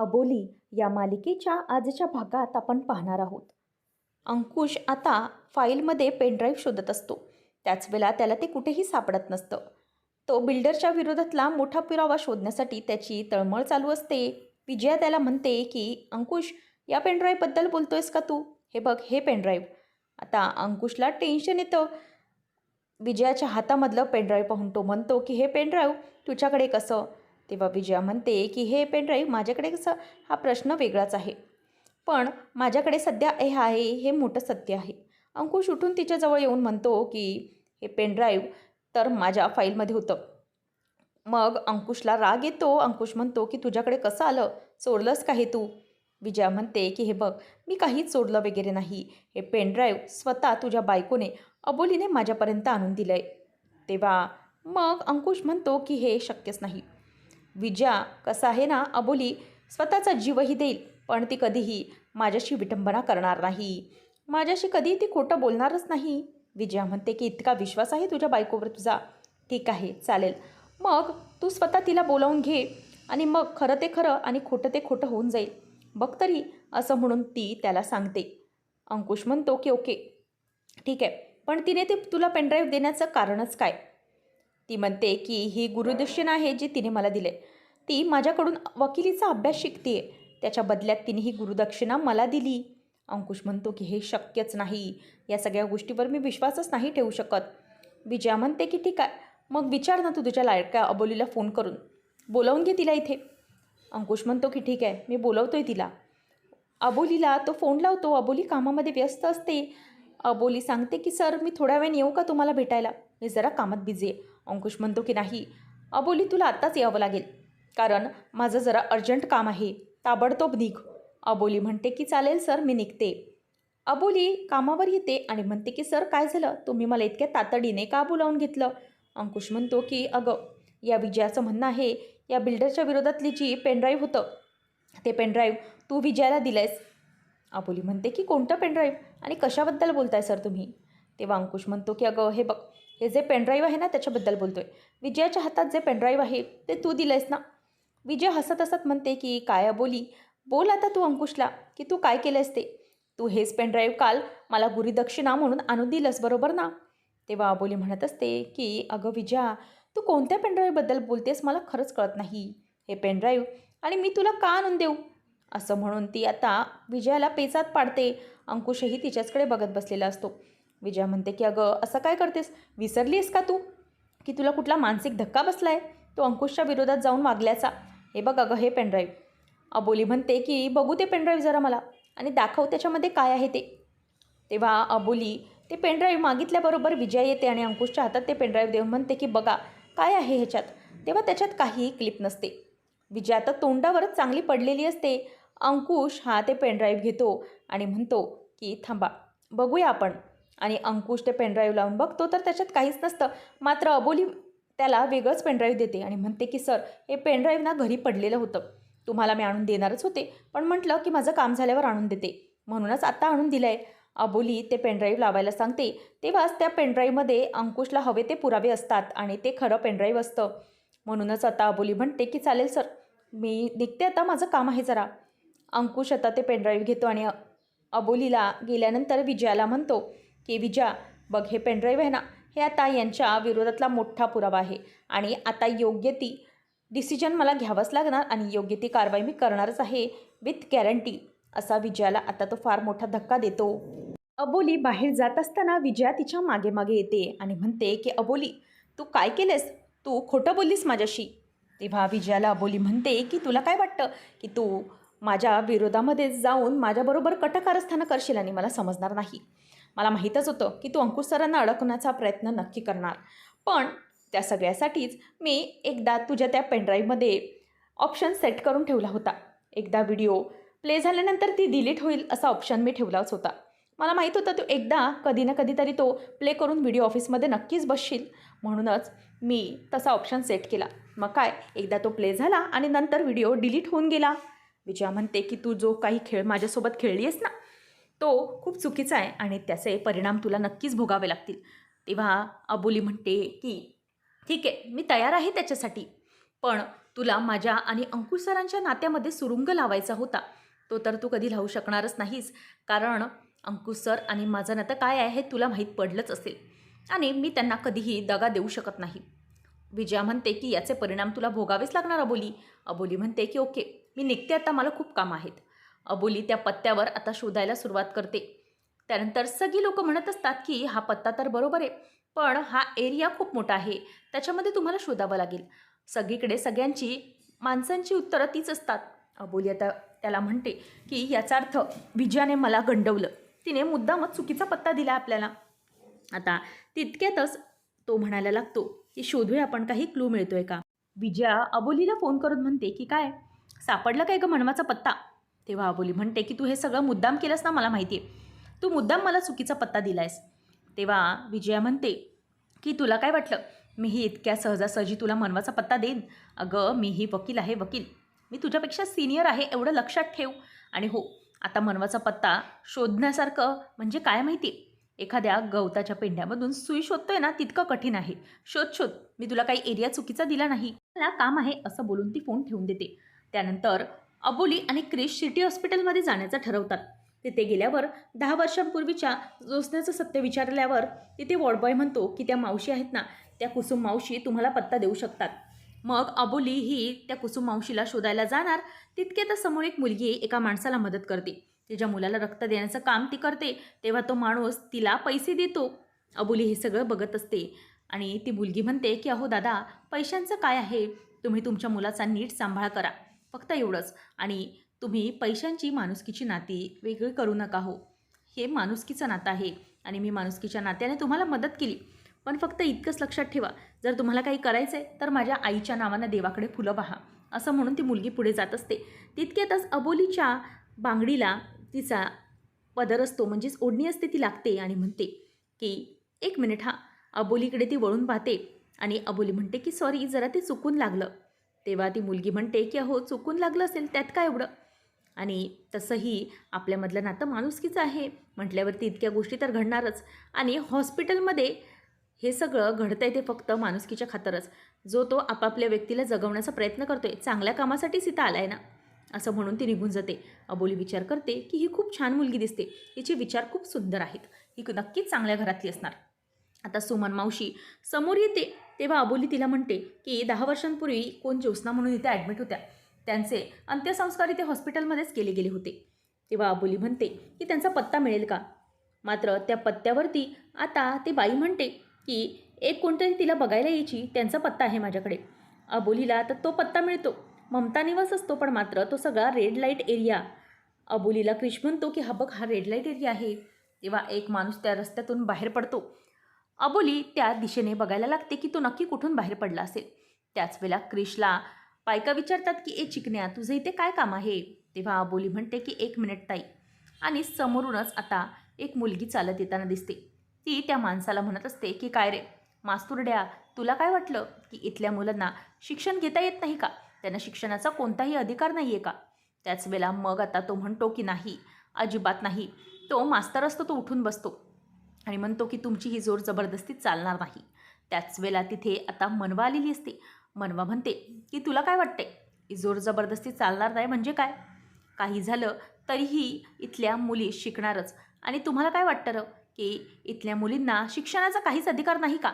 अबोली या मालिकेच्या आजच्या भागात आपण पाहणार आहोत. अंकुश आता फाईलमध्ये पेनड्राईव्ह शोधत असतो. त्याच वेळेला त्याला ते कुठेही सापडत नसतं. तो बिल्डरच्या विरोधातला मोठा पुरावा शोधण्यासाठी त्याची तळमळ चालू असते. विजया त्याला म्हणते की अंकुश या पेनड्राईव्हबद्दल बोलतोयस का तू? हे बघ हे पेनड्राईव्ह आता अंकुशला टेन्शन येतं. विजयाच्या हातामधलं पेनड्राईव्ह पाहून तो म्हणतो की हे पेनड्राईव्ह तुझ्याकडे कसं? तेव्हा विजया म्हणते की हे पेनड्राईव्ह माझ्याकडे कसं हा प्रश्न वेगळाच आहे. पण माझ्याकडे सध्या हे आहे हे मोठं सत्य आहे. अंकुश उठून तिच्याजवळ येऊन म्हणतो की हे पेनड्राईव्ह तर माझ्या फाईलमध्ये होतं. मग अंकुशला राग येतो. अंकुश म्हणतो की तुझ्याकडे कसं आलं? चोरलंस का हे तू? विजया म्हणते की हे बघ मी काहीच चोरलं वगैरे नाही. हे पेनड्राईव्ह स्वतः तुझ्या बायकोने अबोलीने माझ्यापर्यंत आणून दिलं आहे तेव्हा मग अंकुश म्हणतो की हे शक्यच नाही. विजया कसं आहे ना अबोली स्वतःचा जीवही देईल पण ती कधीही माझ्याशी विटंबना करणार नाही. माझ्याशी कधी ती खोटं बोलणारच नाही. विजया म्हणते की इतका विश्वास आहे तुझ्या बायकोवर तुझा. ठीक आहे चालेल. मग तू स्वतः तिला बोलावून घे आणि मग खरं ते खरं आणि खोटं ते खोटं होऊन जाईल. बघ तरी असं म्हणून ती त्याला सांगते. अंकुश म्हणतो की ओके. ठीक आहे पण तिने ते तुला पेनड्राईव्ह देण्याचं कारणच काय? ती म्हणते की ही गुरुदक्षिणा आहे जी तिने मला दिले. ती माझ्याकडून वकिलीचा अभ्यास शिकते त्याच्या बदल्यात तिने ही गुरुदक्षिणा मला दिली. अंकुश म्हणतो की हे शक्यच नाही. या सगळ्या गोष्टीवर मी विश्वासच नाही ठेवू शकत. विजया म्हणते की ठीक आहे. मग विचार ना तू तुझ्या लाडक्या अबोलीला फोन करून. बोलावून घे तिला इथे. अंकुश म्हणतो की ठीक आहे. मी बोलवतो आहे तिला. अबोलीला तो फोन लावतो. अबोली कामामध्ये व्यस्त असते. अबोली सांगते की सर मी थोड्या वेळाने येऊ का तुम्हाला भेटायला? मी जरा कामात बिझी आहे. अंकुश म्हणतो की नाही अबोली तुला आत्ताच यावं लागेल. कारण माझं जरा अर्जंट काम आहे. ताबडतोब निघ. अबोली म्हणते की चालेल सर मी निघते. अबोली कामावर येते आणि म्हणते की सर काय झालं? तुम्ही मला इतक्या तातडीने का बोलावून घेतलं? अंकुश म्हणतो की अगं या विजयाचं म्हणणं आहे या बिल्डरच्या विरोधातली जी पेनड्राईव्ह होतं ते पेनड्राईव्ह तू विजयाला दिलं आहेस अबोली म्हणते की कोणतं पेनड्राईव्ह? आणि कशाबद्दल बोलताय सर तुम्ही? तेव्हा अंकुश म्हणतो की अगं हे बघ हे जे पेनड्राईव्ह आहे ना त्याच्याबद्दल बोलतोय. विजयाच्या हातात जे पेनड्राईव्ह आहे ते तू दिलं आहेस ना? विजय हसत हसत म्हणते की काय अबोली बोल? आता तू अंकुशला की तू काय केलं ते? तू हेच पेनड्राईव्ह काल मला गुरुदक्षिणा म्हणून आणून दिलंस बरोबर ना? तेव्हा अबोली म्हणत असते की अगं विजया तू कोणत्या पेनड्राईव्हबद्दल बोलतेस मला खरंच कळत नाही. हे पेनड्राईव्ह आणि मी तुला का आणून देऊ? असं म्हणून ती आता विजयाला पेचात पाडते. अंकुशही तिच्याचकडे बघत बसलेला असतो. विजया म्हणते की अगं असं काय करतेस? विसरलीस का तू? की तुला कुठला मानसिक धक्का बसला आहे तो अंकुशच्या विरोधात जाऊन मागल्याचा हे बघ अगं हे पेनड्राईव्ह. अबोली म्हणते की बघू ते पेनड्राईव्ह जरा मला. आणि दाखव त्याच्यामध्ये काय आहे ते. तेव्हा अबोली ते पेनड्राईव्ह मागितल्याबरोबर विजय येते आणि अंकुशच्या हातात ते पेनड्राईव्ह देऊन म्हणते की बघा काय आहे ह्याच्यात? तेव्हा त्याच्यात काहीही क्लिप नसते. विजया आता तोंडावरच चांगली पडलेली असते. अंकुश हा ते पेनड्राईव्ह घेतो आणि म्हणतो की थांबा बघूया आपण. आणि अंकुश ते पेनड्राईव्ह लावून बघतो तर त्याच्यात काहीच नसतं. मात्र अबोली त्याला वेगळंच पेनड्राईव्ह देते आणि म्हणते की सर हे पेनड्राईव्ह ना घरी पडलेलं होतं. तुम्हाला मी आणून देणारच होते पण म्हटलं की माझं काम झाल्यावर आणून देते. म्हणूनच आत्ता आणून दिलं आहे अबोली ते पेनड्राईव्ह लावायला सांगते. तेव्हाच त्या पेनड्राईव्हमध्ये अंकुशला हवे ते पुरावे असतात आणि ते खरं पेनड्राईव्ह असतं. म्हणूनच आता अबोली म्हणते की चालेल सर. मी निघते आता माझं काम आहे जरा. अंकुश आता ते पेनड्राईव्ह घेतो आणि अबोलीला गेल्यानंतर विजयाला म्हणतो की विजा बघ हे पेनड्राईव्ह आहे ना हे आता यांच्या विरोधातला मोठा पुरावा आहे. आणि आता योग्य ती डिसिजन मला घ्यावंच लागणार आणि योग्य ती कारवाई मी करणारच आहे विथ गॅरंटी असा विजयाला आता तो फार मोठा धक्का देतो. अबोली बाहेर जात असताना विजया तिच्यामागे मागे येते आणि म्हणते की अबोली तू काय केलेस? तू खोटं बोललीस माझ्याशी. तेव्हा विजयाला अबोली म्हणते की तुला काय वाटतं की तू माझ्या विरोधामध्ये जाऊन माझ्याबरोबर कटकारस्थानं करशील आणि मला समजणार नाही? मला माहीतच होतं की तू अंकुश सरांना अडकवण्याचा प्रयत्न नक्की करणार. पण त्या सगळ्यासाठीच मी एकदा तुझ्या त्या पेनड्राईव्हमध्ये ऑप्शन सेट करून ठेवला होता. एकदा व्हिडिओ प्ले झाल्यानंतर ती डिलीट होईल असा ऑप्शन मी ठेवलाच होता. मला माहीत होतं तू एकदा कधी ना कधीतरी तो प्ले करून व्हिडिओ ऑफिसमध्ये नक्कीच बसशील. म्हणूनच मी तसा ऑप्शन सेट केला. मग काय? एकदा तो प्ले झाला आणि नंतर व्हिडिओ डिलीट होऊन गेला. विजया म्हणते की तू जो काही खेळ माझ्यासोबत खेळली आहेस ना तो खूप चुकीचा आहे आणि त्याचे परिणाम तुला नक्कीच भोगावे लागतील. तेव्हा अबोली म्हणते की ठीक आहे मी तयार आहे त्याच्यासाठी पण तुला माझ्या आणि अंकुश सरांच्या नात्यामध्ये सुरुंग लावायचा होता. तो तर तू कधी लावू शकणारच नाहीस कारण अंकुश सर आणि माझं नातं काय आहे हे तुला माहीत पडलंच असेल आणि मी त्यांना कधीही दगा देऊ शकत नाही. विजया म्हणते की याचे परिणाम तुला भोगावेच लागणार अबोली. अबोली म्हणते की ओके मी निघते आता मला खूप काम आहेत. अबोली त्या पत्त्यावर आता शोधायला सुरुवात करते. त्यानंतर सगळी लोक म्हणत असतात की हा पत्ता तर बरोबर आहे पण हा एरिया खूप मोठा आहे त्याच्यामध्ये तुम्हाला शोधावं लागेल. सगळीकडे सगळ्यांची माणसांची उत्तरं तीच असतात. अबोली आता त्याला म्हणते की याचा अर्थ विजयाने मला गंडवलं. तिने मुद्दामच चुकीचा पत्ता दिला आपल्याला. आता तितक्यातच तो म्हणायला लागतो की शोधूया आपण काही क्लू मिळतोय का? विजया अबोलीला फोन करून म्हणते की काय? सापडलं काय ग मनवाचा पत्ता? तेव्हा अबोली म्हणते की तू हे सगळं मुद्दाम केलंस ना मला माहिती आहे. तू मुद्दाम मला चुकीचा पत्ता दिलायस. तेव्हा विजया म्हणते की तुला काय वाटलं? मीही इतक्या सहजासहजी तुला मनवाचा पत्ता देईन? अगं मीही वकील आहे वकील. मी तुझ्यापेक्षा सिनियर आहे एवढं लक्षात ठेव. आणि हो आता मनवाचा पत्ता शोधण्यासारखं म्हणजे काय माहिती? एखाद्या गवताच्या पेंढ्यामधून सुई शोधतोय ना तितकं कठीण आहे. शोध शोध. मी तुला काही एरिया चुकीचा दिला नाही. मला काम आहे असं बोलून ती फोन ठेवून देते. त्यानंतर अबोली आणि क्रिश सिटी हॉस्पिटलमध्ये जाण्याचं ठरवतात. तिथे गेल्यावर दहा वर्षांपूर्वीच्या जोसण्याचं सत्य विचारल्यावर तिथे वॉर्डबॉय म्हणतो की त्या मावशी आहेत ना त्या कुसुम मावशी तुम्हाला पत्ता देऊ शकतात. मग अबोली ही त्या कुसुम मावशीला शोधायला जाणार तितक्यात समोर एक मुलगी एका माणसाला मदत करते. तिच्या मुलाला रक्त देण्याचं काम ती करते तेव्हा तो माणूस तिला पैसे देतो. अबोली हे सगळं बघत असते आणि ती मुलगी म्हणते की अहो दादा पैशांचं काय आहे? तुम्ही तुमच्या मुलाचा नीट सांभाळ करा. फक्त एवढंच. आणि तुम्ही पैशांची माणुसकीची नाती वेगळी करू नका हो. हे माणुसकीचं नातं आहे आणि मी माणुसकीच्या नात्याने तुम्हाला मदत केली. पण फक्त इतकंच लक्षात ठेवा जर तुम्हाला काही करायचं आहे तर माझ्या आईच्या नावानं देवाकडे फुलं पहा. असं म्हणून ती मुलगी पुढे जात असते. तितक्यातच अबोलीच्या बांगडीला तिचा पदर असतो म्हणजेच ओढणी असते ती लागते आणि म्हणते की एक मिनिट हा अबोलीकडे ती वळून पाहते. आणि अबोली म्हणते की सॉरी जरा ते चुकून लागलं. तेव्हा ती मुलगी म्हणते की अहो चुकून लागलं असेल त्यात काय एवढं? आणि तसंही आपल्यामधलं नातं माणुसकीचं आहे. म्हटल्यावरती इतक्या गोष्टी तर घडणारच. आणि हॉस्पिटलमध्ये हे सगळं घडतं आहे ते फक्त माणुसकीच्या खातरच. जो तो आपापल्या व्यक्तीला जगवण्याचा प्रयत्न करतो आहे चांगल्या कामासाठीच इथं आहे ना? असं म्हणून ती निघून जाते. अबोली विचार करते की ही खूप छान मुलगी दिसते. हिचे विचार खूप सुंदर आहेत. ही नक्कीच चांगल्या घरातली असणार. आता सुमन मावशी समोर येते. तेव्हा अबोली तिला म्हणते की दहा वर्षांपूर्वी कोण ज्योत्स्ना म्हणून इथे ॲडमिट होत्या. त्यांचे अंत्यसंस्कार इथे हॉस्पिटलमध्येच केले गेले होते. तेव्हा अबोली म्हणते की त्यांचा पत्ता मिळेल का? मात्र त्या पत्त्यावरती आता ती बाई म्हणते की एक कोणतरी तिला बघायला यायची त्यांचा पत्ता आहे माझ्याकडे. अबोलीला तर तो पत्ता मिळतो. ममता निवास असतो पण मात्र तो सगळा रेड लाइट एरिया अबोलीला क्रिश म्हणतो की हा बघ हा रेड लाइट एरिया आहे. तेव्हा एक माणूस त्या रस्त्यातून बाहेर पडतो. अबोली त्या दिशेने बघायला लागते की तो नक्की कुठून बाहेर पडला असेल. त्याच वेळेला क्रिशला बायका विचारतात की ए चिकन्या तुझं इथे काय काम आहे? तेव्हा अबोली म्हणते की एक मिनिट ताई. आणि समोरूनच आता एक मुलगी चालत येताना दिसते. ती त्या माणसाला म्हणत असते की काय रे मास्तुरड्या तुला काय वाटलं की इथल्या मुलांना शिक्षण घेता येत नाही का? त्यांना शिक्षणाचा कोणताही अधिकार नाही आहे का? त्याच वेळेला मग आता तो म्हणतो की नाही अजिबात नाही. तो मास्तर असतो तो उठून बसतो. आणि म्हणतो की तुमची ही जोर जबरदस्ती चालणार नाही. त्याच वेळेला तिथे आता मनवा आलेली असते. मनवा म्हणते की तुला काय वाटते ही जोर जबरदस्ती चालणार नाही म्हणजे काय? काही झालं तरीही इथल्या मुली शिकणारच. आणि तुम्हाला काय वाटतं रं? की इथल्या मुलींना शिक्षणाचा काहीच अधिकार नाही का?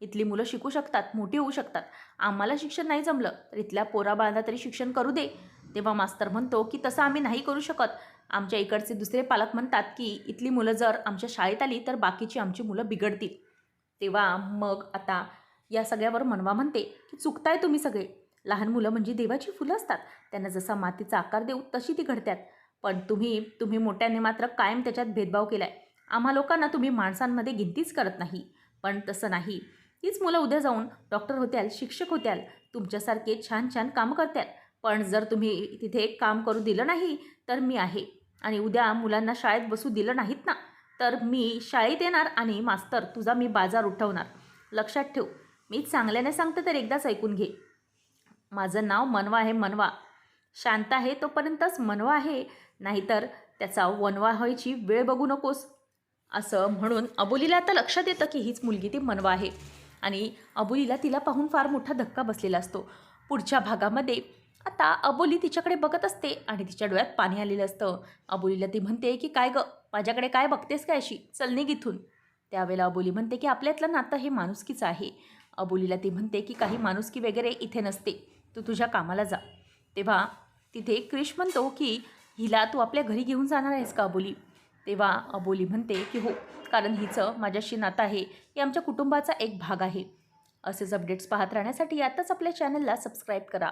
इथली मुलं शिकू शकतात मोठी होऊ शकतात. आम्हाला शिक्षण नाही जमलं. तर इथल्या पोराबाळांना तरी शिक्षण करू दे. तेव्हा मास्तर म्हणतो की तसं आम्ही नाही करू शकत. आमच्या इकडचे दुसरे पालक म्हणतात की इथली मुलं जर आमच्या शाळेत आली तर बाकीची आमची मुलं बिघडतील. तेव्हा मग आता या सगळ्यावर मनवा म्हणते की चुकताय तुम्ही सगळे. लहान मुलं म्हणजे देवाची फुलं असतात. त्यांना जसा मातीचा आकार देऊ तशी ती घडतात पण तुम्ही तुम्ही मोठ्याने मात्र कायम त्याच्यात भेदभाव केला आहे आम्हा लोकांना तुम्ही माणसांमध्ये गिनतीच करत नाही. पण तसं नाही. तीच मुलं उद्या जाऊन डॉक्टर होत्याल शिक्षक होत्याल तुमच्यासारखे छान छान कामं करत्याल. पण जर तुम्ही तिथे एक काम करू दिलं नाही तर मी आहे. आणि उद्या मुलांना शाळेत बसू दिलं नाहीत ना तर मी शाळेत येणार आणि मास्तर तुझा मी बाजार उठवणार. लक्षात ठेव. मी चांगल्याने सांगते तर एकदाच ऐकून घे. माझं नाव मनवा आहे मनवा. शांत आहे तोपर्यंतच मनवा आहे नाहीतर त्याचा वनवा व्हायची वेळ बघू नकोस. असं म्हणून अबोलीला आता लक्षात येतं की हीच मुलगी ती मनवा आहे. आणि अबोलीला तिला पाहून फार मोठा धक्का बसलेला असतो. पुढच्या भागामध्ये आता अबोली तिच्याकडे बघत असते आणि तिच्या डोळ्यात पाणी आलेलं असतं. अबोलीला ती म्हणते की काय गं? माझ्याकडे काय बघतेस काय अशी? चल निघ इथून. त्यावेळेला अबोली म्हणते की आपल्यातलं नातं हे माणुसकीचं आहे. अबोलीला ती म्हणते की काही माणुसकी वगैरे इथे नसते. तू तुझ्या कामाला जा. तेव्हा तिथे क्रिश म्हणतो की हिला तू आपल्या घरी घेऊन जाणार आहेस का अबोली? तेव्हा अबोली म्हणते की हो कारण हिचं माझ्याशी नातं आहे. हे आमच्या कुटुंबाचा एक भाग आहे. असेच अपडेट्स पाहत राहण्यासाठी आताच आपल्या चॅनलला सबस्क्राईब करा.